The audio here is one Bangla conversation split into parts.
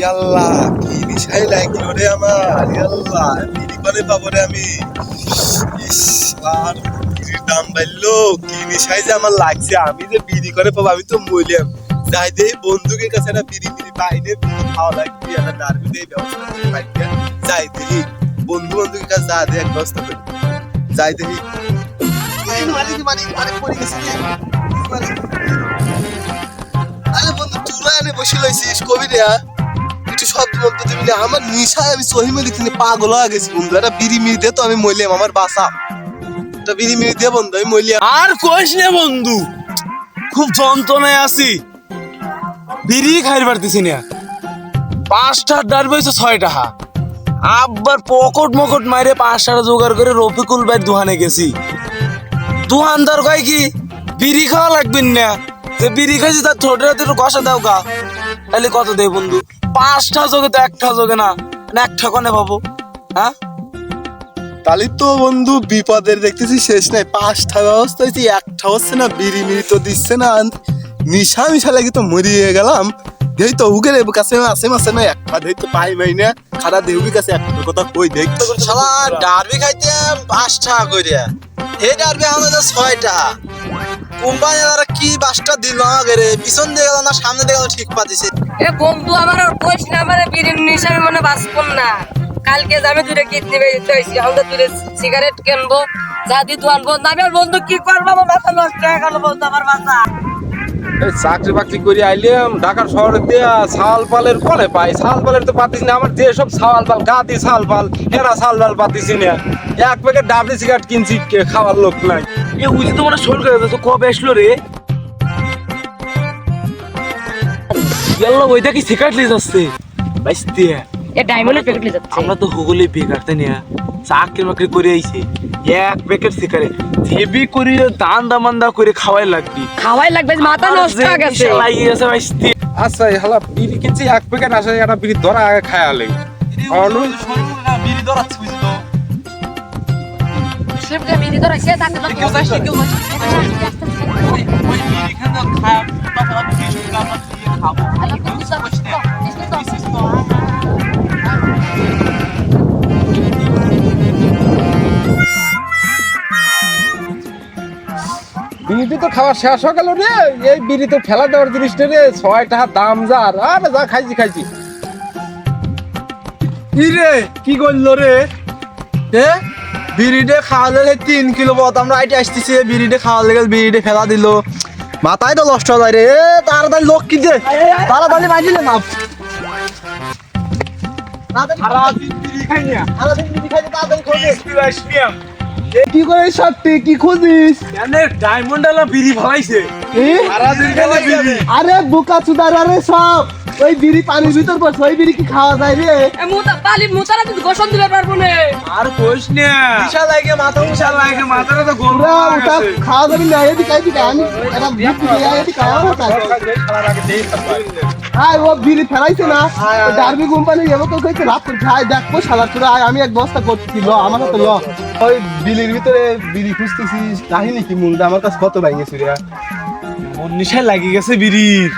ইয়াল্লাহ, কি নিশাই লাগল রে আমার, ইয়াল্লাহ বিড়ি করে পাবো রে আমি। আর দাম বাড়লো, কি নিশাই যে আমার লাগছে, আমি যে বিড়ি করে পাবো, আমি তো মইলাম যাই দেই বন্ধুকের কাছে একটা বিড়ি বিড়ি বিড়ি খাওয়া লাগবে একটা নার্ভি দিয়ে ব্যবস্থা করতে পারি যাই দেখি বন্ধু বন্ধুকের কাছে যা দে এক ব্যবস্থা করি। যাই দি রে। আরে বন্ধু এনে বসে লইছিস কবি রে মব্দ দিবি না আমার নিশায় আমি সহি মিলি কিনে পাগল হয়ে গেছি, বন্ধু। একটা বিড়ি মিড়ি তো আমি মইলাম আমার বাসা। একটা বিড়ি মিড়ি দে বন্ধু, আমি মইলাম আর কইস না, বন্ধু। খুব যন্ত্রণায় আছি। বিড়ি খাইতে পারতেছি না। পাঁচটা ডারবে হয়েছে ছয় টাকা আবার পকট মকট মাইরে পাঁচটা জোগাড় করে রফিকুল ভাই দোকানে গেছি। দোকানদার কয় কি, বিড়ি খাওয়া লাগবে না। যে বিড়ি খাইছি তার ছোট হাতে কষা দাও গা। তাহলে কত দেয় বন্ধু? পাঁচটা যোগে তো একটা যোগে না। না একটা কনে পাবো। হ্যাঁ? তাহলে তো বন্ধু বিপদের দেখতেছি শেষ নাই। পাঁচটা ব্যবস্থা হয়েছে একটা হচ্ছে না বিড়ি মিড়ি তো দিচ্ছে না। নিশা মিশা লাগি তো মরিয়ে গেলাম। দেই তো উগের কাছে আছে মাসে না একটা দেই তো পাই মাই না। খারাপ দেহুগির কাছে একটা কথা কই দেখ তো। শালা ডারবি খাইতে পাঁচ টাকা কইরা। এই ডারবি আমাদের ছয় টাকা কোম্পানি তারা কি বাসটা দিল আমাকে রে পিছন দিয়ে গেল না সামনে দিয়ে গেল ঠিক পাতিছে? এ বন্ধু আমার আর কইস না আমার বিড়ির নিশা আমি মনে বাঁচবো না। কালকে আমি দূরে কিডনি হয়েছি দূরে সিগারেট কিনবো যা দিয়ে দোয়ান বন্ধ আমি আর বন্ধু কি করব? আমার মাথা নষ্ট হয়ে গেল বন্ধু আমার মাথা। এই চাকরি বাকরি করে আইলাম ঢাকার শহরে দিয়া ছাল পালের কলে পাই। ছাল পালের তো পাতিস না আমার যে সব ছাল পাল গাদি ছাল পাল হেরা ছাল পাল পাতিস না। এক প্যাকেট ডাবলি সিগারেট কিনছি কে খাওয়ার লোক নাই। এ উজি তো মানে শোল করে তো কবে আসলো রে? ইয়াল্লা ওইটা কি সিগারেট লিয়ে যাচ্ছে বাইসতে। এ ডায়মন্ডের প্যাকেট যাচ্ছে আমরা তো হুগলে বেকার তাই না? চাকরি বাকরি করে আইছে। এক প্যাকেট সিগারেট হেভি করে দান দামান্দা করে খাওয়াই লাগবি। খাওয়াই লাগবে মাথা নষ্ট হয়ে গেছে। লাগিয়ে গেছে বাইসতে। আচ্ছা এই হালা বিড়ি কিনছি এক প্যাকেট আসে একটা বিড়ি ধরা আগে খায় আলে বিড়ি তো শিবকে বিড়ি ধরে সে তাকে তো ওই ওই বিড়ি খায় দিয়ে খাব তো খাওয়া শেষ হয়ে গেল রে। এই বিড়ি তো ফেলা দেওয়ার জিনিসটা রে। ছয় টাকা দাম যার আরে যা খাইছি খাইছি। কি রে কি করল রে? এ? বিড়িডে খাওয়া দিলে তিন কিলো পথ। আমরা আইটে আসতেছি বিড়িডে খাওয়া লেগে বিড়িডে ফেলা দিল। মাথায় তো নষ্ট হয়ে রে। তাড়াতাড়ি লোক কি যে? তাড়াতাড়ি মাইছিলে না। কি করে সত্যি কি খুঁজিস? এনে ডায়মন্ড আলা বিড়ি ফলাইছে। এ? আরে বোকা চুদার আরে সব। ওই বিড়ি পানির ভিতর পড়ছে ওই বিড়ি কি খাওয়া যায় রে? মুতা পালি মুতারা তুই গোসল দিবে পারব না আর কইস না। বিশাল লাগে মাথা বিশাল লাগে মাথাটা তো হয়ে ওটা খাওয়া যাবে না এদিকে এদিকে আমি এটা বুক দিয়ে এদিকে খাওয়া হতো আয় ও বিড়ি ফেলাইছে না। ডার্বি কোম্পানি এবার তো কইছে রাত করে খাই দেখব শালা তোরা আয় আমি এক বস্তা করতেছি ল আমার হাতে ল। ওই বিলির ভিতরে বিড়ি খুঁজতেছিস কাহিনী কি মূলটা আমার কাছে কত ভাঙেছি রে। মন নিশায় লাগি গেছে বিড়ির।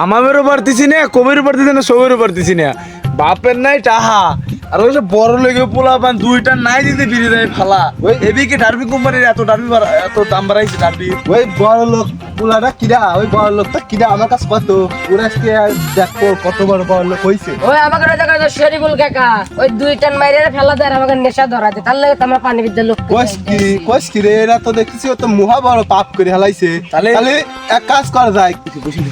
হামামেরও পারতেছি না কবিরও পারতেছি না সবেরও পারতেছি না। বাপের নাই টাহা। আর ওই যে বড় লেগে পোলা পান দুইটা নাই দিতে বিড়ি দেয় ফালা। ওই এদিকে ডারবি কোম্পানির এত ডারবি বাড়া- এত দাম বাড়াইছে ডারবি। ওই বড় লোক পুলাটা কিরা ওই বড় লোকটা কিরা আমার কাছে কত? ওরা আজকে দেখো কত বড় বড় লোক হইছে। ওই আমাকে ওই জায়গায় শরীফুল কাকা ওই দুই টান মাইরে ফেলা দেয় আর আমাকে নেশা ধরাতে তার লাগে তো আমার পানি বিদ্যা লোক কস কি কস কি রে এরা তো দেখতেছি ও তো মুহা বড় পাপ করে হালাইছে। তাহলে- তাহলে এক কাজ করা যায়। তো ল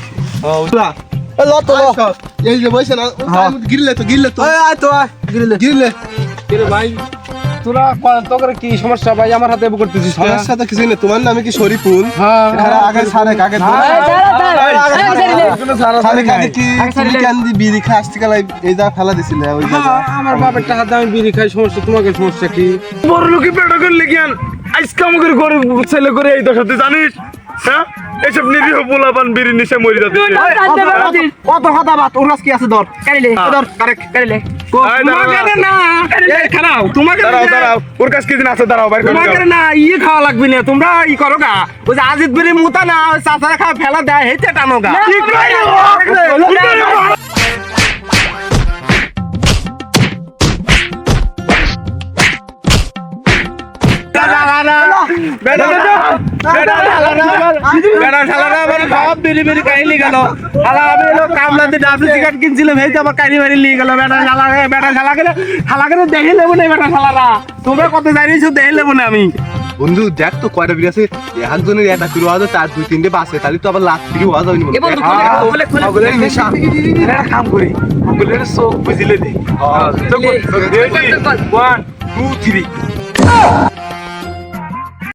এই যে বসে না গিরলে তো গিরলে তো আয় তো আয় গিরলে গিরলে ভাই তোরা ক- কি সমস্যা ভাই আমার হাতে করতেছিস সমস্যা তো তোমার নামে কি শরীফুল হ্যাঁ আগে সারে আগে হ্যাঁ, আমার বাপের টাকা বিড়ি খাই সমস্যা তোমাকে সমস্যা কি বড় লোকে পেটা করলে কেন আজকে আমাকে করে ছেলে করে এই দশাতে জানিস হ্যাঁ এসব নিরীহ পোলাপান বিড়ি নিশে মরি যাচ্ছে কত কথা বাত ওর কি আছে ধর? কারিলে হ্যাঁ। ধর কারেক্ট কারিলে ইয়ে ই করো গা। ওই যে আজিত বিড়ি মুতা খা ফেলা দেয় হেঁটে গা। কিনছিলাম এই আমার কাহিনি বাড়ি নিয়ে গেল বেটা শালা বেটা শালা গেলে শালা গেলে দেখে নেব না বেটা শালারা তোমরা কত জানিয়েছো দেখে নেব না আমি বন্ধু দেখ তো কয়টা বিড়ি আছে একজনের একটা করে হওয়া যায় তার দুই তিনটে বাসে তাহলে তো আবার লাখ ফিরি হওয়া যাবে কাম করি ওগুলোর চোখ বুঝিলে দিই ওয়ান টু থ্রি